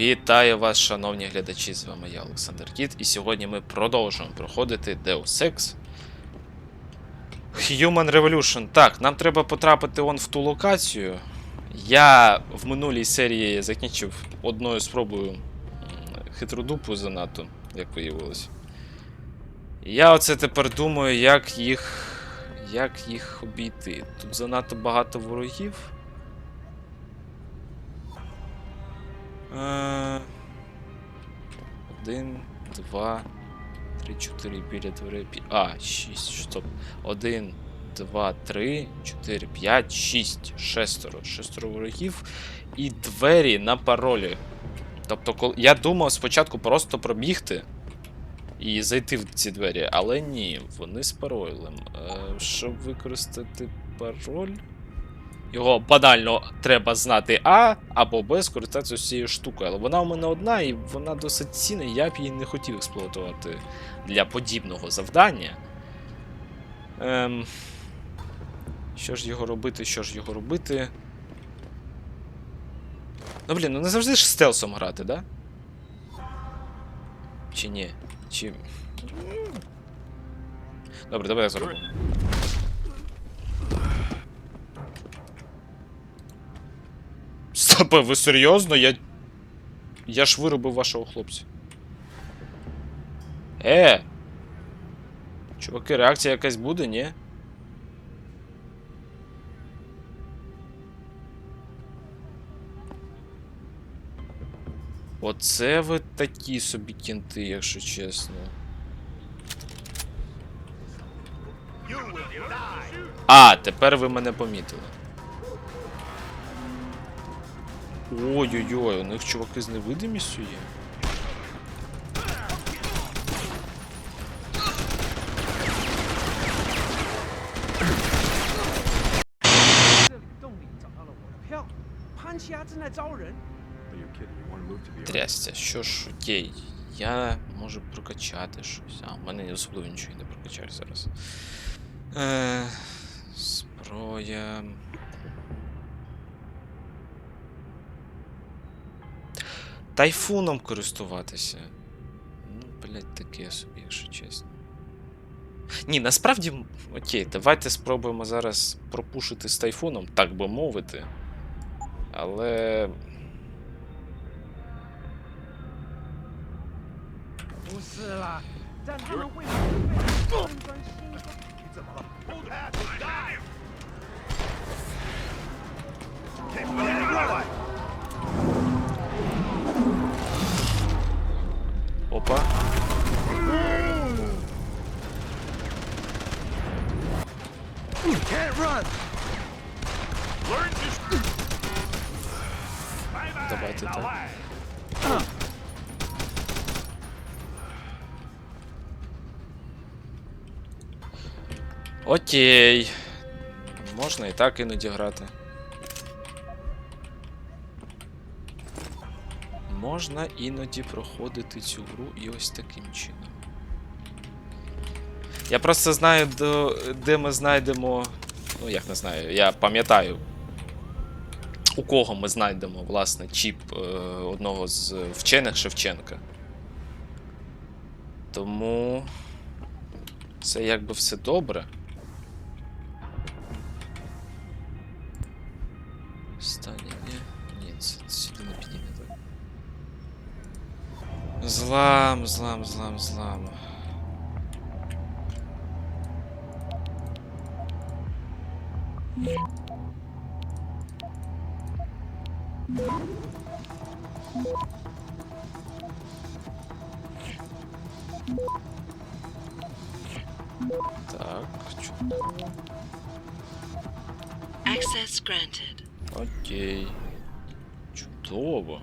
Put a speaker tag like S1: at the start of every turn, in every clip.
S1: Вітаю вас, шановні глядачі! З вами я, Олександр Кіт, і сьогодні ми продовжуємо проходити Deus Ex Human Revolution. Так, нам треба потрапити он в ту локацію. Я в минулій серії закінчив одною спробою хитру дупу занадто, як виявилось. Я оце тепер думаю, як їх. Як їх обійти. Тут занадто багато ворогів. Один, два, три, чотири біля дверей. пі- А, шість. Стоп. Один, два, три, чотири, п'ять, шість. Шестеро. Шестеро ворогів. І двері на паролі. Тобто, коли... я думав спочатку просто пробігти і зайти в ці двері, але ні, вони з паролем. Е, щоб використати пароль. Його банально треба знати А або Б, скористатися цією штукою. Але вона у мене одна і вона досить цінна, і я б її не хотів експлуатувати для подібного завдання. Ем... Що ж його робити, що ж його робити? Ну блін, ну не завжди ж стелсом грати, да? Чи ні? Чи. Добре, давай я зроблю. Стопе, ви серйозно? Я. Я ж виробив вашого хлопця. Е! Чуваки, реакція якась буде, ні? Оце ви такі собі кінти, якщо чесно. А, тепер ви мене помітили. Ой-ой-ой, у них чуваки з невидимістю є. Трястя, що ж, окей. Я можу прокачати щось. А, в мене особливо нічого не прокачаю зараз. Е, Зброя. Тайфуном користуватися. Ну, блядь, таке собі, якщо чесно. Ні, насправді, окей, давайте спробуємо зараз пропушити з тайфуном, так би мовити. Але.
S2: 不
S1: Опа. Давайте так. Окей. Можна і так іноді грати. Можна іноді проходити цю гру і ось таким чином. Я просто знаю, де ми знайдемо. Ну, як не знаю, я пам'ятаю, у кого ми знайдемо, власне, чіп е, одного з вчених Шевченка. Тому це якби все добре. Злам, злам, злам, злам. Так, чудово.
S3: Access granted.
S1: Окей. Чудово.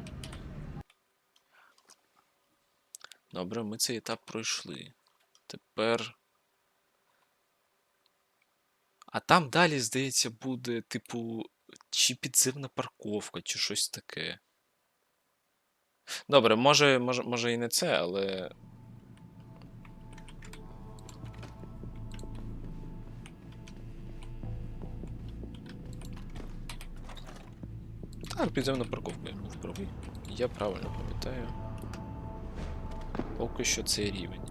S1: Добре, ми цей етап пройшли. Тепер. А там далі, здається, буде, типу, чи підземна парковка, чи щось таке. Добре, може, може, може і не це, але. Так, підземна парковка, я. Я правильно пам'ятаю. Поки що цей рівень.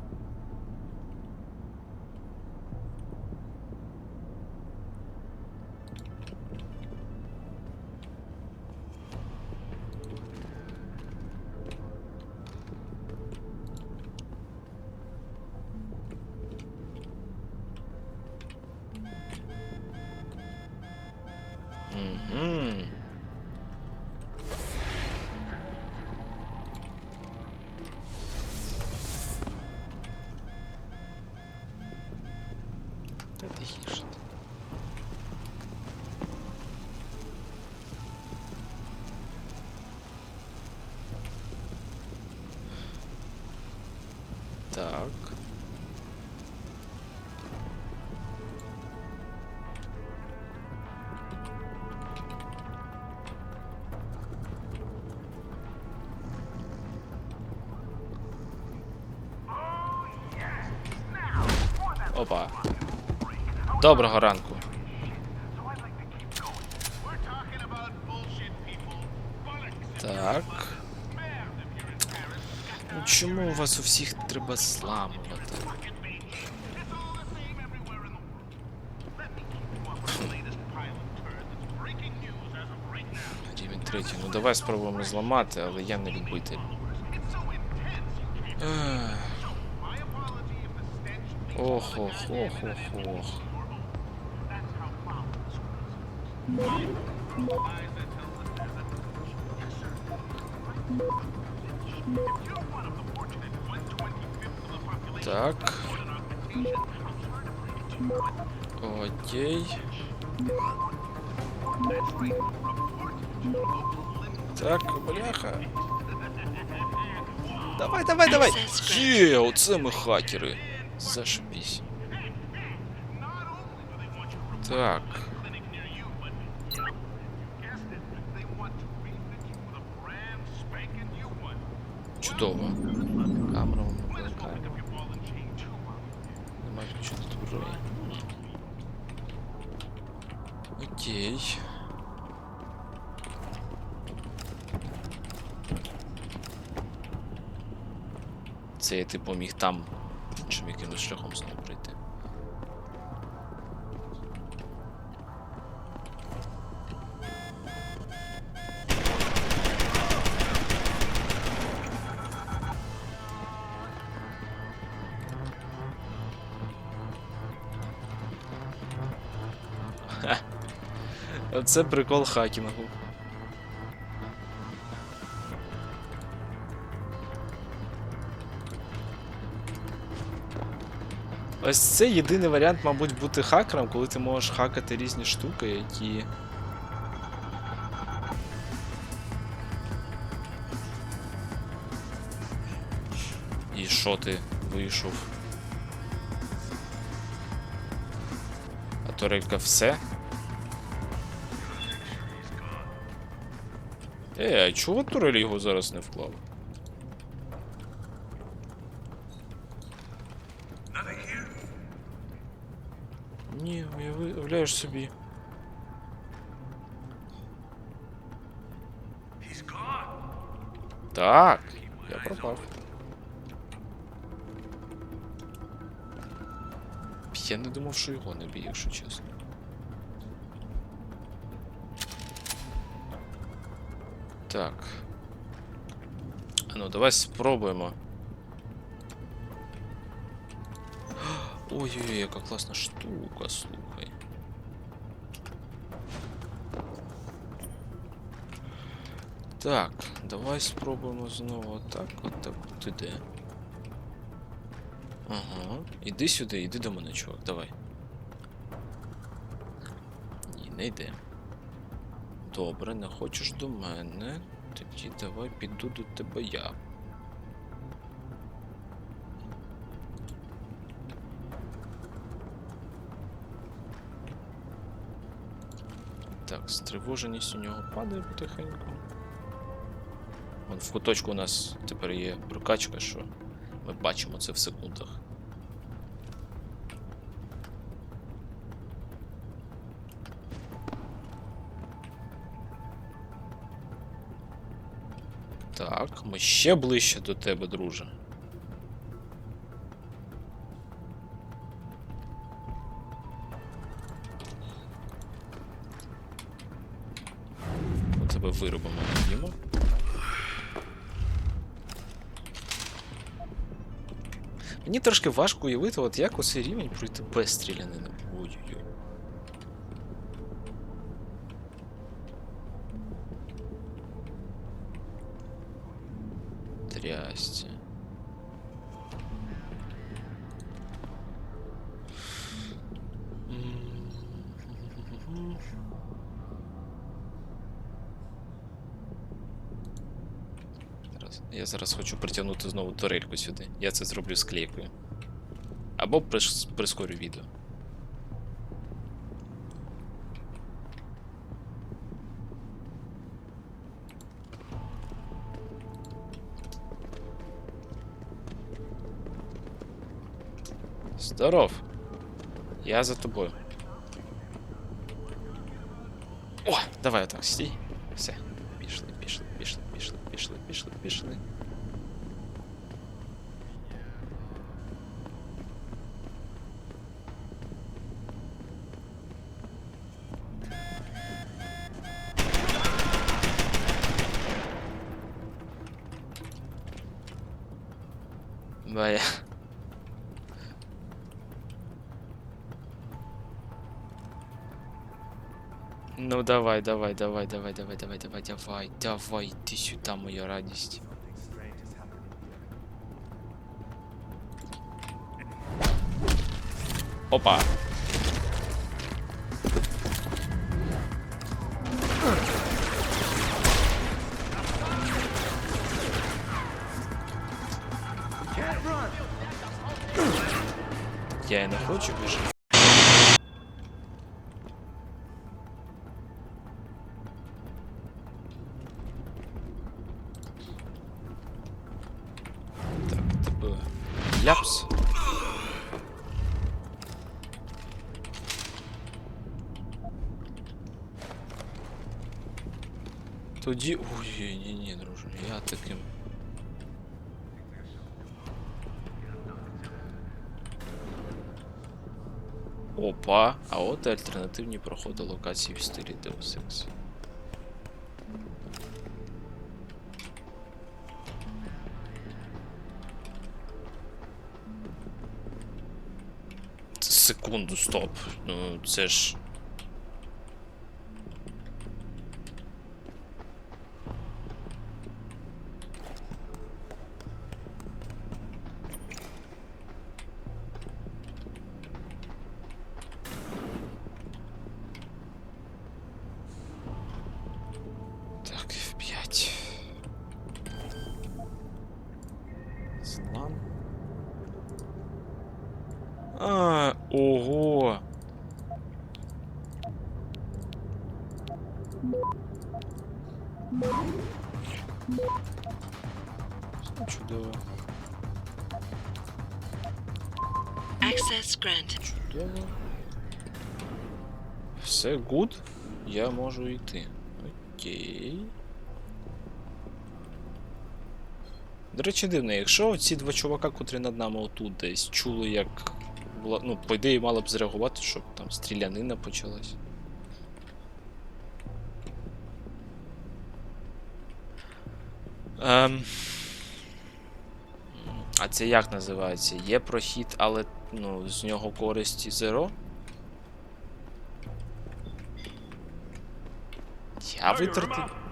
S1: Так. Опа. Доброго ранку. Так. Ну чому у вас у всіх треба зламувати? Рівень третій. Ну давай спробуємо зламати, але я не любитель. Ох, ох, ох, ох, ох. Так. Окей. Так, бляха. Давай, давай, давай. Є, оце ми хакери. Зашибись. Так. Чудово. Камера. Немає включити зброї. Окей. Це я типу поміг там іншим якимось шляхом знову прийти. Оце прикол хакінгу. Ось це єдиний варіант, мабуть, бути хакером, коли ти можеш хакати різні штуки, які. І що ти вийшов? А Торелька все? Е, а чого Турель його зараз не вклав? Ні, уявляєш собі. Так, я пропав. Я не думав, що його не б'є, якщо чесно. Так. Ну, давай спробуємо. Ой-ой-ой, яка класна штука, слухай. Так, давай спробуємо знову отак, отак, от іде. Ага. Іди сюди, іди до мене, чувак, давай. Ні, не йде. Добре, не хочеш до мене. Тоді давай піду до тебе я. Так, стривоженість у нього падає потихеньку. Вон в куточку у нас тепер є прокачка, що ми бачимо це в секундах. Так, ми ще ближче до тебе, друже. Ми тебе виробимо ходімо. Мені трошки важко уявити, от як оцей рівень пройти без стрілянини. Ой-ой-ой. Трясти. Зараз. Зараз хочу притягнути знову турельку сюди. Я це зроблю склейкою. Або прискорю відео. Здоров. Я за тобою. О, давай отак, стій. Ну давай, давай, давай, давай, давай, давай, давай, давай, давай, иди сюда, моя радость. Опа. Я і не хочу біжати. Тоді. Ой, ні, ні, друже, я таким. Опа, а от і альтернативні проходи локації в стилі Deus Ex. Секунду, стоп. Ну, це ж. Ого. Чудово.
S3: Access granted.
S1: Чудово. Все гуд. Я можу йти. Окей. До речі, дивно, якщо ці два чувака, котрі над нами отут десь чули, як. Була- Ну, по ідеї, мали б зреагувати, щоб там стрілянина почалась. Ем... А це як називається? Є прохід, але ну, з нього користі зеро? Я витратив.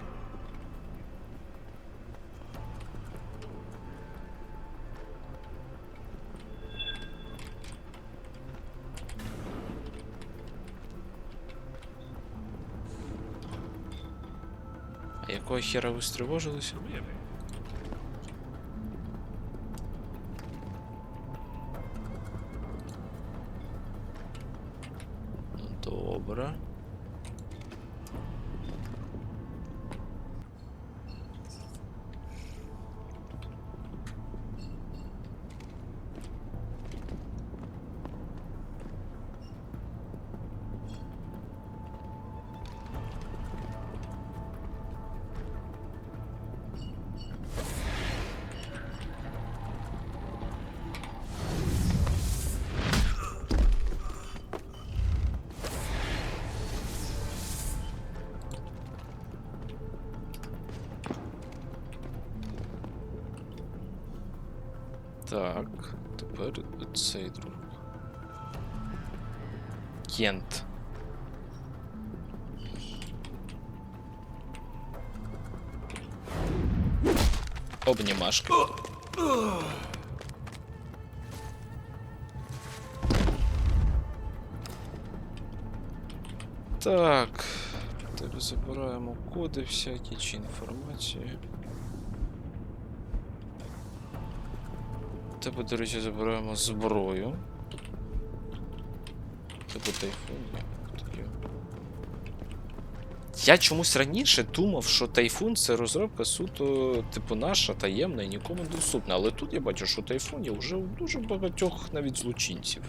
S1: Какого хера вы встревожились? Добро. Так, тепер цей друг. Кент. Обнімашки. Так. Тебе забираємо коди всякі чи інформацію. Тебе, до речі, забираємо зброю. Тебе тайфун. Я чомусь раніше думав, що тайфун це розробка суто, типу, наша, таємна і нікому доступна. Але тут я бачу, що тайфун є вже у дуже багатьох навіть злочинців.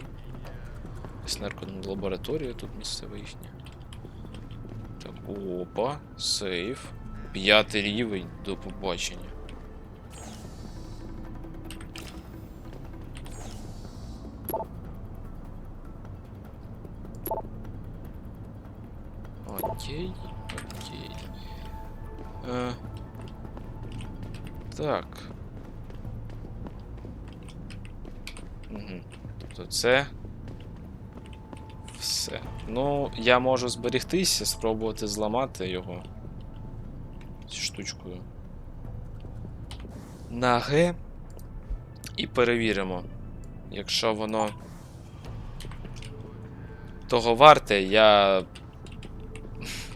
S1: Якась нарколабораторія тут місцева їхня. Так, опа, сейф. П'ятий рівень до побачення. Окей, окей. Е, так. Угу. Тобто це. Все. Ну, я можу зберегтися, спробувати зламати його. Ці штучкою. На Г. І перевіримо. Якщо воно того варте, я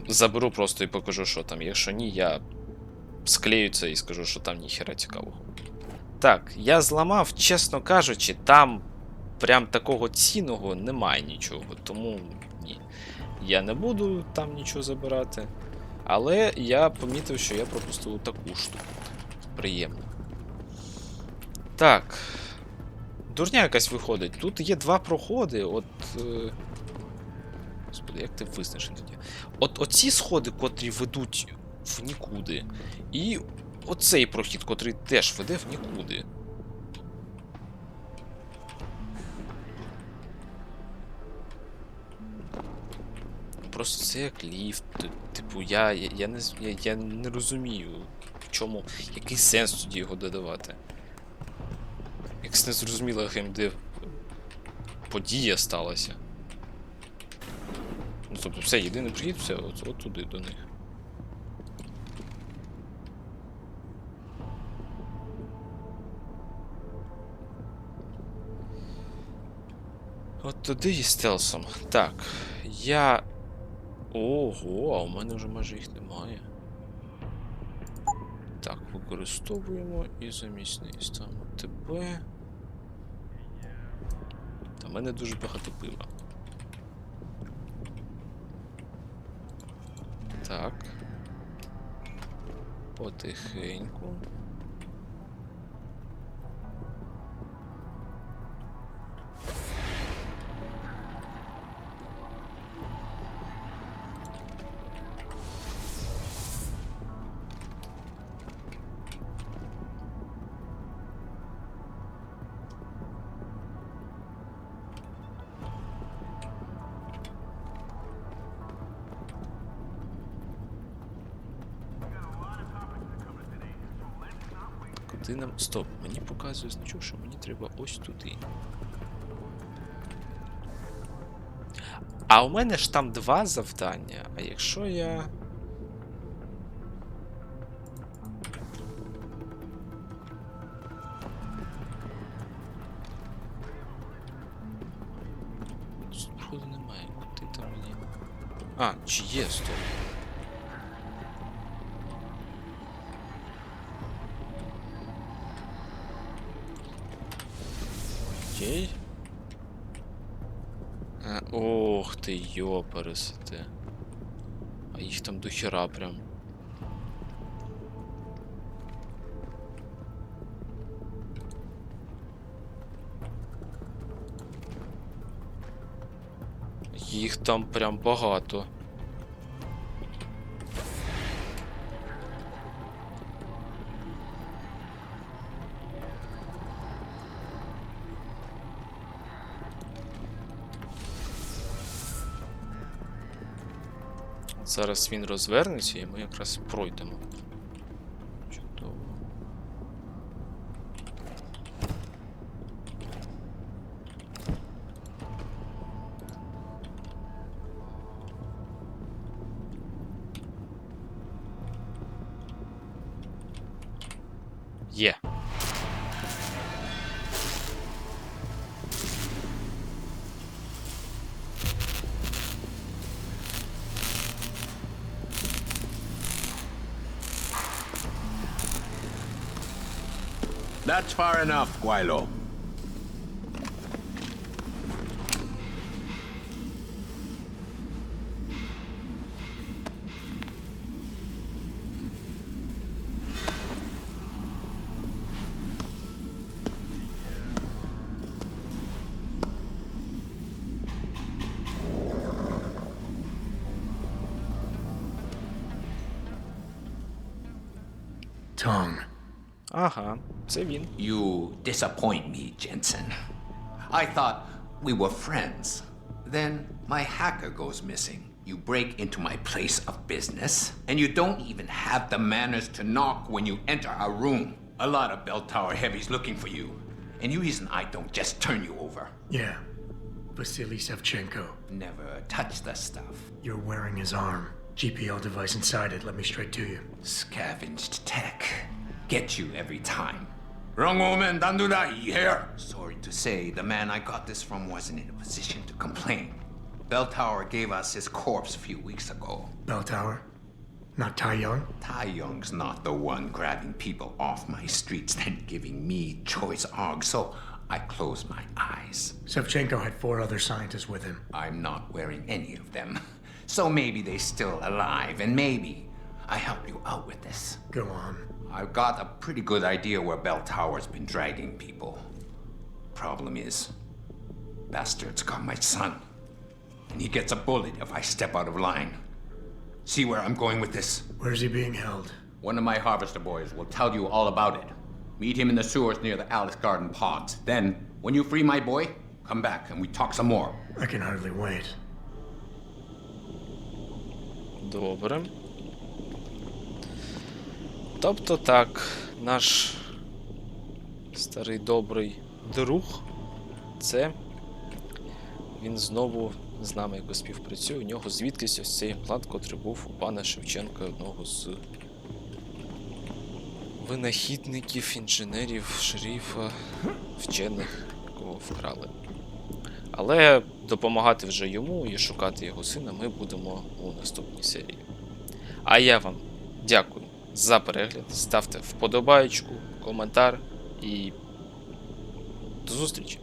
S1: заберу просто і покажу, що там. Якщо ні, я склею це і скажу, що там ніхера цікавого. Так, я зламав, чесно кажучи, там прям такого цінного немає нічого, тому ні. Я не буду там нічого забирати. Але я помітив, що я пропустив таку штуку. Приємно. Так. Дурня якась виходить. Тут є два проходи. От. Е... Господи, як ти визначиш тоді? От оці сходи, котрі ведуть в нікуди. І оцей прохід, котрий теж веде в нікуди. Просто це як ліфт. Типу, я, я, я, не, я, я не розумію, в чому. Який сенс тоді його додавати. Якась незрозуміла геймдев подія сталася. Ну, тобто, все, єдиний прихід, все, от, от туди до них. От туди і стелсом. Так, я. Ого, а у мене вже майже їх немає. Так, використовуємо і замість неї ставимо тебе. Та в мене дуже багато пива. Так. Потихеньку. Нам. Стоп, мені показує значок, що мені треба ось туди. А у мене ж там два завдання. А якщо я. Тут Походу немає. Куди там мені. А, чи є стоп? Ох ти. А їх там до хера прям. Їх там прям багато. Зараз він розвернеться і ми якраз пройдемо. Чудово. Є. Yeah.
S4: That's far enough, Guaylo.
S3: Tong.
S1: Ага, це він.
S5: You disappoint me, Jensen. I thought we were friends. Then my hacker goes missing. You break into my place of business, and you don't even have the manners to knock when you enter our room. A lot of bell tower heavies looking for you. And you reason I don't just turn you over.
S3: Yeah. Vasily Sevchenko.
S5: Never touch the stuff.
S3: You're wearing his arm. GPL device inside it. Let me straight to you.
S5: Scavenged tech. Get you every time. Wrong woman, don't do that, you hear? Sorry to say, the man I got this from wasn't in a position to complain. Bell Tower gave us his corpse a few weeks ago.
S3: Bell Tower? Not Tai Young?
S5: Tai Young's not the one grabbing people off my streets then giving me choice arg, so I close my eyes.
S3: Sevchenko had four other scientists with him.
S5: I'm not wearing any of them. So maybe they're still alive, and maybe I help you out with this.
S3: Go on.
S5: I've got a pretty good idea where Bell Tower's been dragging people. Problem is, bastard's got my son. And he gets a bullet if I step out of line. See where I'm going with this?
S3: Where's he being held?
S5: One of my harvester boys will tell you all about it. Meet him in the sewers near the Alice Garden ponds. Then, when you free my boy, come back and we talk some more.
S3: I can hardly wait.
S1: Добре. Тобто так, наш старий добрий друг, це він знову з нами якось співпрацює. У нього звідкись ось цей імплант, котрий був у пана Шевченка, одного з винахідників, інженерів, шерифа, вчених, якого вкрали. Але допомагати вже йому і шукати його сина ми будемо у наступній серії. А я вам дякую за перегляд. Ставте вподобайку, коментар і до зустрічі!